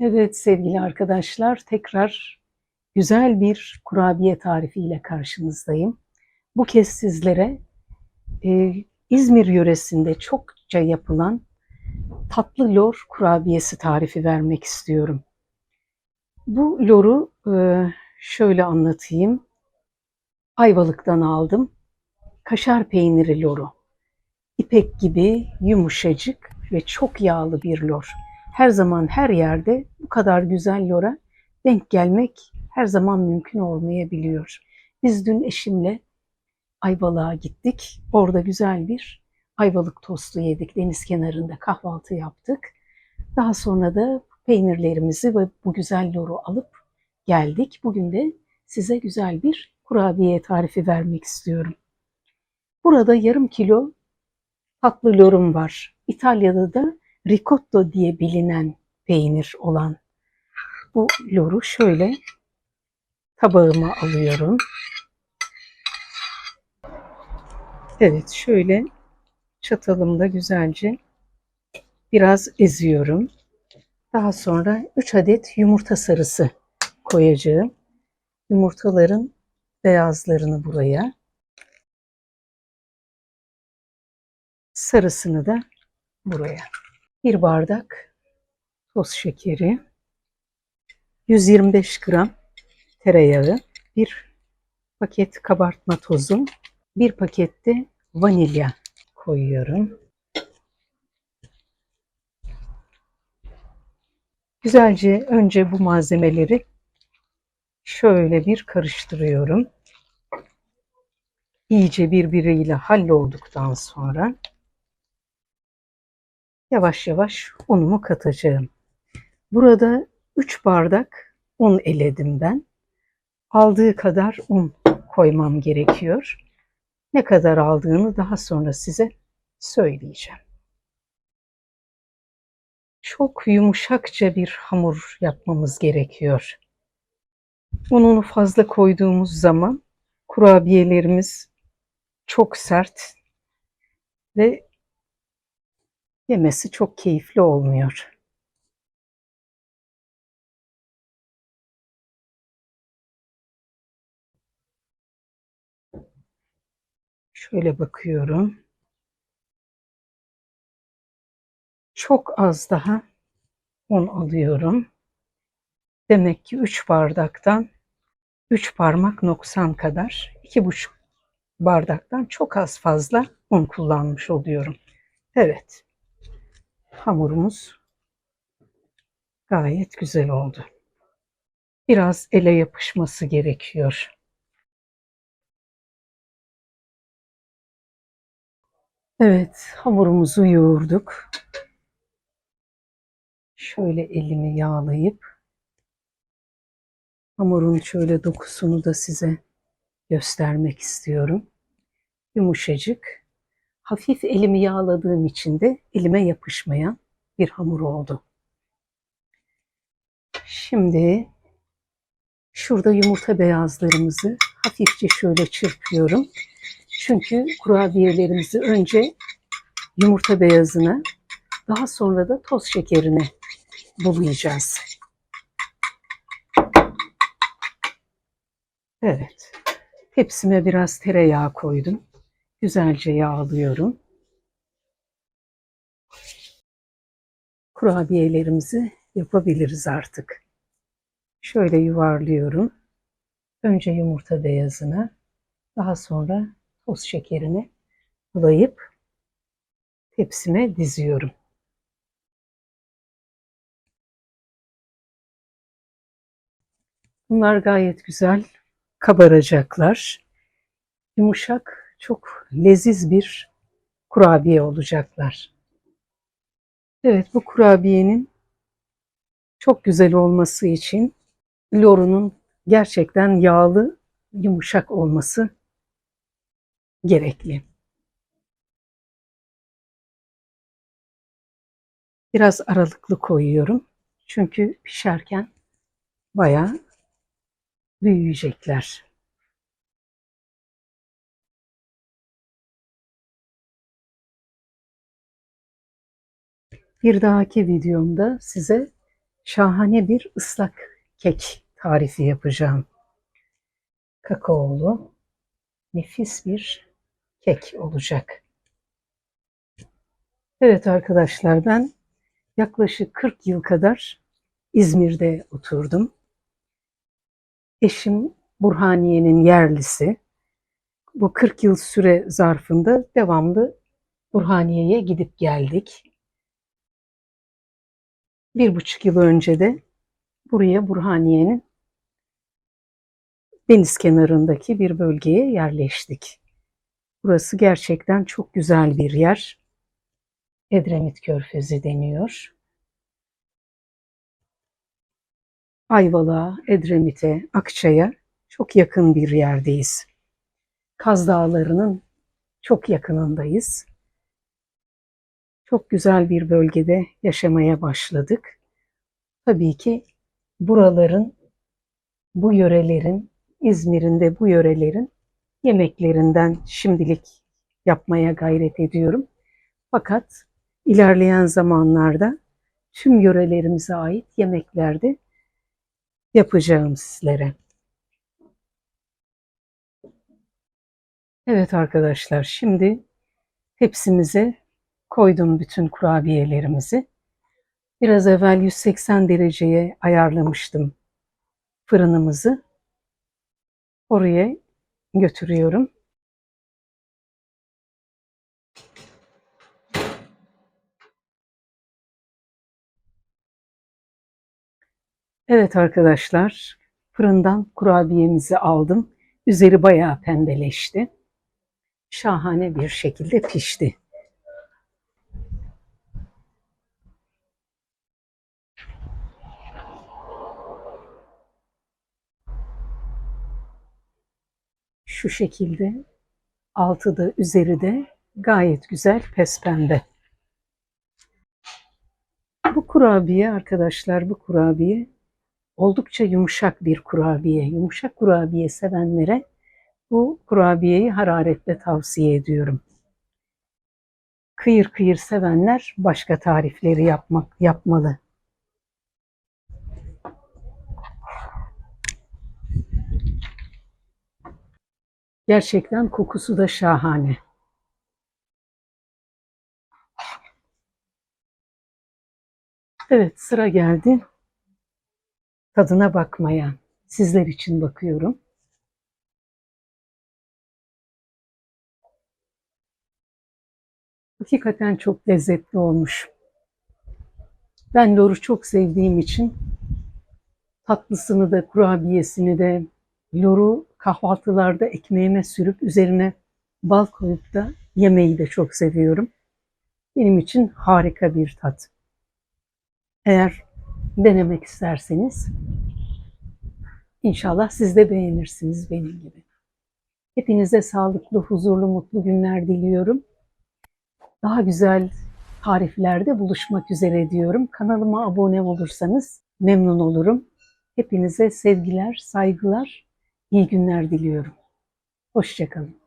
Evet sevgili arkadaşlar tekrar güzel bir kurabiye tarifiyle karşınızdayım. Bu kez sizlere e, İzmir yöresinde çokça yapılan tatlı lor kurabiyesi tarifi vermek istiyorum. Bu loru e, şöyle anlatayım. Ayvalık'tan aldım. Kaşar peyniri loru. İpek gibi yumuşacık ve çok yağlı bir lor her zaman her yerde bu kadar güzel lora denk gelmek her zaman mümkün olmayabiliyor. Biz dün eşimle Ayvalık'a gittik. Orada güzel bir ayvalık tostu yedik. Deniz kenarında kahvaltı yaptık. Daha sonra da peynirlerimizi ve bu güzel loru alıp geldik. Bugün de size güzel bir kurabiye tarifi vermek istiyorum. Burada yarım kilo tatlı lorum var. İtalya'da da ricotto diye bilinen peynir olan bu loru şöyle tabağıma alıyorum. Evet şöyle çatalımda güzelce biraz eziyorum. Daha sonra 3 adet yumurta sarısı koyacağım. Yumurtaların beyazlarını buraya. Sarısını da buraya. Bir bardak toz şekeri, 125 gram tereyağı, bir paket kabartma tozu, bir pakette vanilya koyuyorum. Güzelce önce bu malzemeleri şöyle bir karıştırıyorum. İyice birbiriyle hallolduktan sonra yavaş yavaş unumu katacağım. Burada 3 bardak un eledim ben. Aldığı kadar un koymam gerekiyor. Ne kadar aldığını daha sonra size söyleyeceğim. Çok yumuşakça bir hamur yapmamız gerekiyor. Ununu fazla koyduğumuz zaman kurabiyelerimiz çok sert ve yemesi çok keyifli olmuyor. Şöyle bakıyorum. Çok az daha un alıyorum. Demek ki 3 bardaktan 3 parmak noksan kadar 2,5 bardaktan çok az fazla un kullanmış oluyorum. Evet hamurumuz gayet güzel oldu. Biraz ele yapışması gerekiyor. Evet, hamurumuzu yoğurduk. Şöyle elimi yağlayıp hamurun şöyle dokusunu da size göstermek istiyorum. Yumuşacık hafif elimi yağladığım için de elime yapışmayan bir hamur oldu. Şimdi şurada yumurta beyazlarımızı hafifçe şöyle çırpıyorum. Çünkü kurabiyelerimizi önce yumurta beyazına daha sonra da toz şekerine bulayacağız. Evet. Tepsime biraz tereyağı koydum. Güzelce yağlıyorum. Kurabiyelerimizi yapabiliriz artık. Şöyle yuvarlıyorum. Önce yumurta beyazını, daha sonra toz şekerini bulayıp tepsime diziyorum. Bunlar gayet güzel kabaracaklar. Yumuşak çok leziz bir kurabiye olacaklar. Evet bu kurabiyenin çok güzel olması için lorunun gerçekten yağlı, yumuşak olması gerekli. Biraz aralıklı koyuyorum. Çünkü pişerken bayağı büyüyecekler. Bir dahaki videomda size şahane bir ıslak kek tarifi yapacağım. Kakaolu nefis bir kek olacak. Evet arkadaşlar ben yaklaşık 40 yıl kadar İzmir'de oturdum. Eşim Burhaniye'nin yerlisi. Bu 40 yıl süre zarfında devamlı Burhaniye'ye gidip geldik. Bir buçuk yıl önce de buraya Burhaniye'nin deniz kenarındaki bir bölgeye yerleştik. Burası gerçekten çok güzel bir yer. Edremit Körfezi deniyor. Ayvalık'a, Edremit'e, Akçay'a çok yakın bir yerdeyiz. Kaz Dağları'nın çok yakınındayız. Çok güzel bir bölgede yaşamaya başladık. Tabii ki buraların, bu yörelerin, İzmir'in de bu yörelerin yemeklerinden şimdilik yapmaya gayret ediyorum. Fakat ilerleyen zamanlarda tüm yörelerimize ait yemeklerde yapacağım sizlere. Evet arkadaşlar şimdi tepsimize koydum bütün kurabiyelerimizi. Biraz evvel 180 dereceye ayarlamıştım fırınımızı. Oraya götürüyorum. Evet arkadaşlar, fırından kurabiyemizi aldım. Üzeri bayağı pembeleşti. Şahane bir şekilde pişti. Şu şekilde altı da üzeri de gayet güzel pes pembe. Bu kurabiye arkadaşlar bu kurabiye oldukça yumuşak bir kurabiye. Yumuşak kurabiye sevenlere bu kurabiyeyi hararetle tavsiye ediyorum. Kıyır kıyır sevenler başka tarifleri yapmak yapmalı. Gerçekten kokusu da şahane. Evet sıra geldi tadına bakmaya. Sizler için bakıyorum. Hakikaten çok lezzetli olmuş. Ben loru çok sevdiğim için tatlısını da kurabiyesini de loru kahvaltılarda ekmeğime sürüp üzerine bal koyup da yemeyi de çok seviyorum. Benim için harika bir tat. Eğer denemek isterseniz inşallah siz de beğenirsiniz benim gibi. Hepinize sağlıklı, huzurlu, mutlu günler diliyorum. Daha güzel tariflerde buluşmak üzere diyorum. Kanalıma abone olursanız memnun olurum. Hepinize sevgiler, saygılar, iyi günler diliyorum. Hoşçakalın.